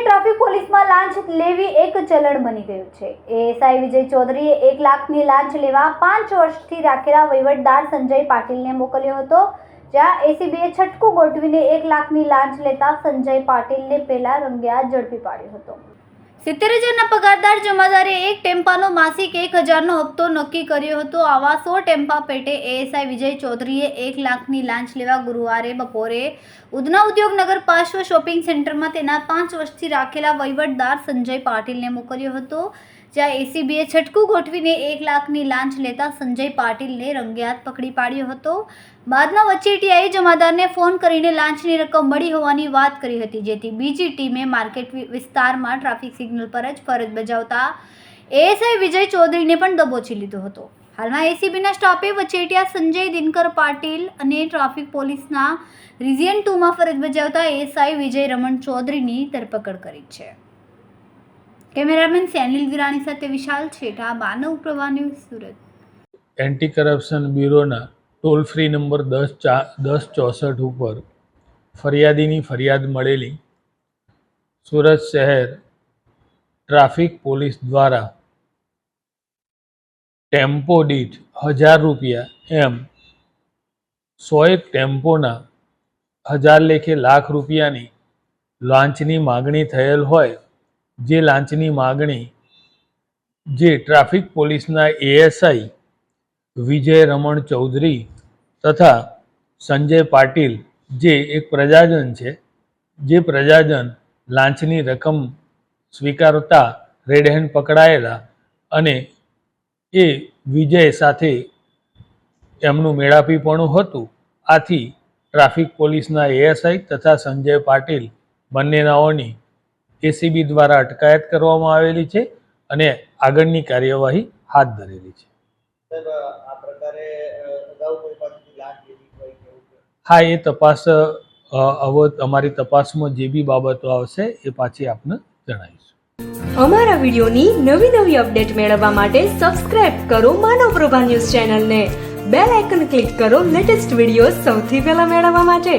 Traffic પોલીસમાં લાંચ લેવી એક ચલણ બની ગયું છે. એએસઆઈ વિજય ચૌધરીએ એક લાખની લાંચ લેવા પાંચ વર્ષથી રાખેલા વહીવટદાર સંજય પાટીલને મોકલ્યો હતો. જ્યાં એસીબીએ છટકું ગોઠવીને એક લાખની લાંચ લેતા સંજય પાટીલને પહેલા રંગ્યા ઝડપી પાડ્યો હતો. સિત્તેર હજારના પગારદાર જમાદારે એક ટેમ્પાનો માસિક એક હજારનો હપ્તો નક્કી કર્યો હતો. આવા સો ટેમ્પા પેટે એએસઆઈ વિજય ચૌધરીએ એક લાખની લાંચ લેવા ગુરુવારે બપોરે ઉધના ઉદ્યોગનગર પાર્શ્વ શોપિંગ સેન્ટરમાં તેના પાંચ વર્ષથી રાખેલા વહીવટદાર સંજય પાટીલને મોકલ્યો હતો, જ્યાં એસીબીએ છટકું ગોઠવીને એક લાખની લાંચ લેતા સંજય પાટીલને રંગેહાથ પકડી પાડ્યો હતો. બાદમાં વચેટિયાએ જમાદારને ફોન કરીને લાંચની રકમ મળી હોવાની વાત કરી હતી, જેથી બીજી ટીમે માર્કેટ વિસ્તારમાં ટ્રાફિક સિગ્નલ પર જ ફરજ બજાવતા એએસઆઈ વિજય ચૌધરીને પણ દબોચી લીધો હતો. હાલમાં એસીબીના સ્ટાફે વચેટિયા સંજય દિનકર પાટીલ અને ટ્રાફિક પોલીસના રિઝિયન ટુમાં ફરજ બજાવતા એએસઆઈ વિજય રમણ ચૌધરીની ધરપકડ કરી છે. કેમેરામેન સેનિલ વિરાણી સાથે Vishal Chhetha, Manav Pravah news Surat. Anti corruption બ્યુરોના toll free number દસ ચા દસ ચોસઠ ઉપર ફરિયાદીની ફરિયાદ મળેલી. સુરત શહેર ટ્રાફિક પોલીસ દ્વારા ટેમ્પો દીઠ હજાર રૂપિયા એમ સોએક ટેમ્પોના હજાર લેખે લાખ રૂપિયાની લાંચની માગણી થયેલ હોય, જે લાંચની માગણી જે ટ્રાફિક પોલીસના એએસઆઈ વિજય રમણ ચૌધરી તથા સંજય પાટીલ જે એક પ્રજાજન છે, જે પ્રજાજન લાંચની રકમ સ્વીકારતા રેડ પકડાયેલા અને એ વિજય સાથે એમનું મેળાપીપણું હતું. આથી ટ્રાફિક પોલીસના એએસઆઈ તથા સંજય પાટીલ બંનેનાઓની એસીબી દ્વારા અટકાયત કરવામાં આવેલી છે અને આગળની કાર્યવાહી હાથ ધરેલી છે. હા એ તપાસ હવે અમારી તપાસમાં જે બી બાબતો આવશે એ પાછી આપને જણાવીશું. અમારા વિડીયોની નવી નવી અપડેટ મેળવવા માટે સબસ્ક્રાઇબ કરો માનવ પ્રભા ન્યૂઝ ચેનલને. બેલ આઇકન ક્લિક કરો લેટેસ્ટ વીડિયો સૌથી પહેલા મેળવવા માટે.